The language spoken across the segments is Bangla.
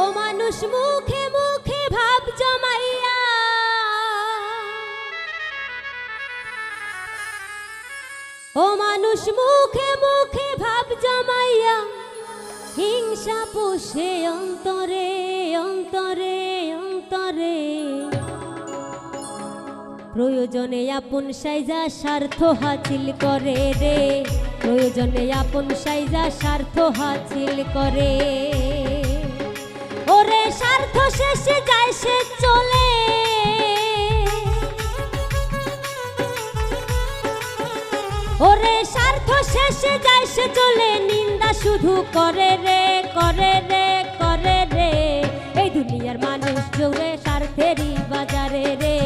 ও মানুষ মুখে মুখে ভাব জমাইয়া। ও মানুষ মুখে মুখে ভাব জমাইয়া, হিংসা পোষে অন্তরে অন্তরে অন্তরে। প্রয়োজনে আপন সাইজা স্বার্থ হাসিল করে রে। প্রয়োজনে আপন সাইজা স্বার্থ হাসিল করে। শেষে যায় সে চলে, নিন্দা শুধু করে রে করে রে করে রে। এই দুনিয়ার মানুষ জোরে স্বার্থেরই বাজারে রে।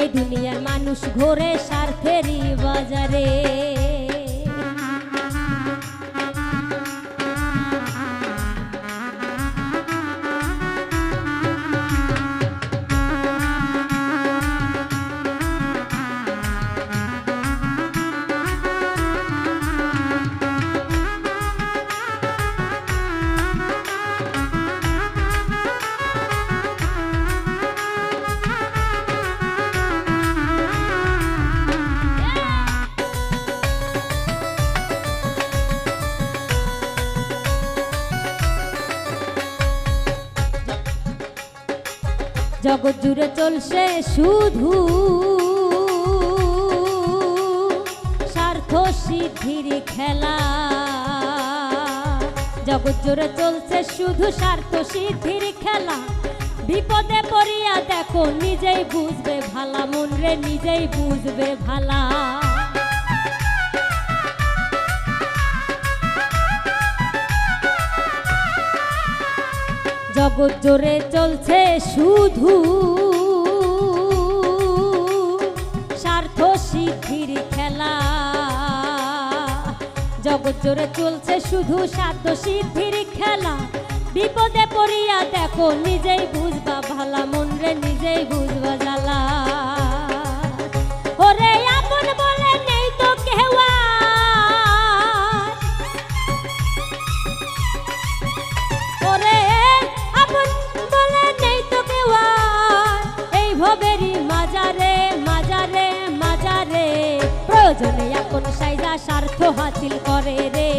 এই দুনিয়ার মানুষ ঘোরে স্বার্থেরই বাজারে। জগৎ জুড়ে চলছে শুধু স্বার্থ সিদ্ধির খেলা। জগৎ জুড়ে চলছে শুধু স্বার্থ সিদ্ধির খেলা। বিপদে পড়িয়া দেখো, নিজেই বুঝবে ভালা মন রে নিজেই বুঝবে ভালা। জগৎ জোরে চলছে শুধু স্বার্থ সিদ্ধির খেলা। জগৎ জোরে চলছে শুধু স্বার্থ সিদ্ধির খেলা। বিপদে পড়িয়া দেখো, নিজেই বুঝবা ভালা, মন রে নিজেই বুঝবা জ্বালা। প্রয়োজনে আপন সাইজা স্বার্থ হাসিল করে রে।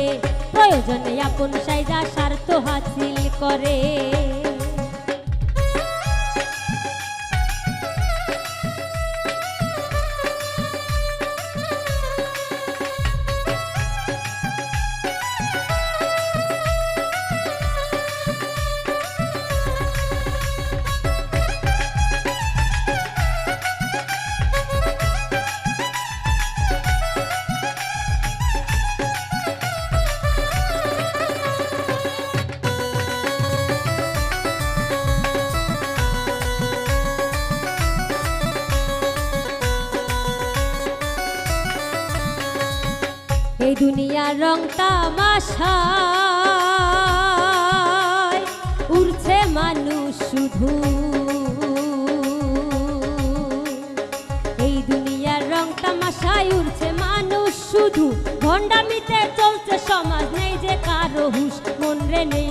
প্রয়োজনে আপন সাইজা স্বার্থ হাসিল করে। এই দুনিয়া রং তামাশায় উড়ছে মানুষ শুধু। এই দুনিয়ার রং তামাশায় উড়ছে মানুষ শুধু। ভণ্ডামিতে চলছে সমাজ, নেই যে কারও হুশ, মন রে নেই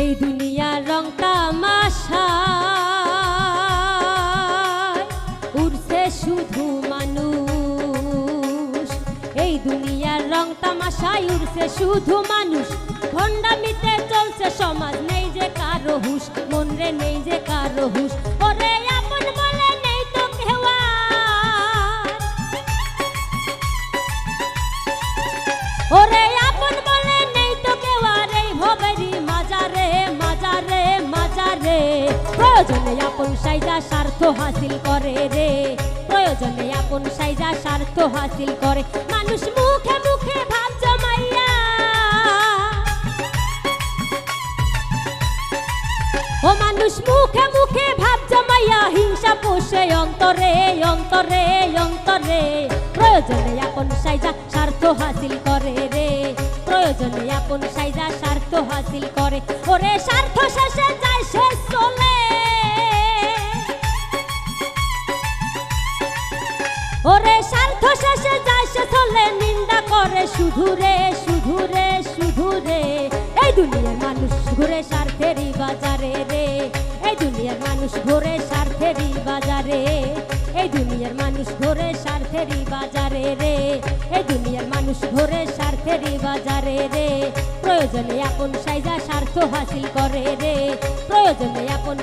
এই দুনিয়ার রং তামাশা উড়ছে শুধু মানুষ। এই দুনিয়ার রং তামাশায় উড়ছে শুধু মানুষ। ভণ্ডামিতে চলছে সমাজ, নেই যে কারও হুশ, মন রে নেই যে কারও হুশ। প্রয়োজনে আপন সাইজা স্বার্থ হাসিল করে রে। প্রয়োজনে আপন সাইজা স্বার্থ হাসিল করে। মানুষ মুখে মুখে ভাব জমাইয়া ও মানুষ মুখে মুখে ভাব জমাইয়া হিংসা পোষে অন্তরে অন্তরে অন্তরে। প্রয়োজনে আপন সাইজা স্বার্থ হাসিল করে রে। প্রয়োজনে আপন সাইজা স্বার্থ হাসিল করে। ওরে স্বার্থ শেষে ওরে স্বার্থ শেষে যায় সে নিন্দা করে শুধু রে শুধু রে শুধু রে। এই দুনিয়ার মানুষ ঘুরে স্বার্থেরই বাজারে রে। এই দুনিয়ার মানুষ ঘুরে স্বার্থেরই বাজারে। এই দুনিয়ার মানুষ ঘুরে স্বার্থেরই বাজারে রে। এই দুনিয়ার মানুষ ঘুরে স্বার্থেরই বাজারে রে। প্রয়োজনে আপন সাইজা স্বার্থ হাসিল করে রে। প্রয়োজনে আপন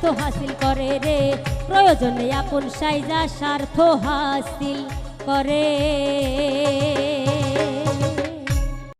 স্বার্থ হাসিল করে রে। প্রয়োজনে আপন সাইজা স্বার্থ হাসিল করে।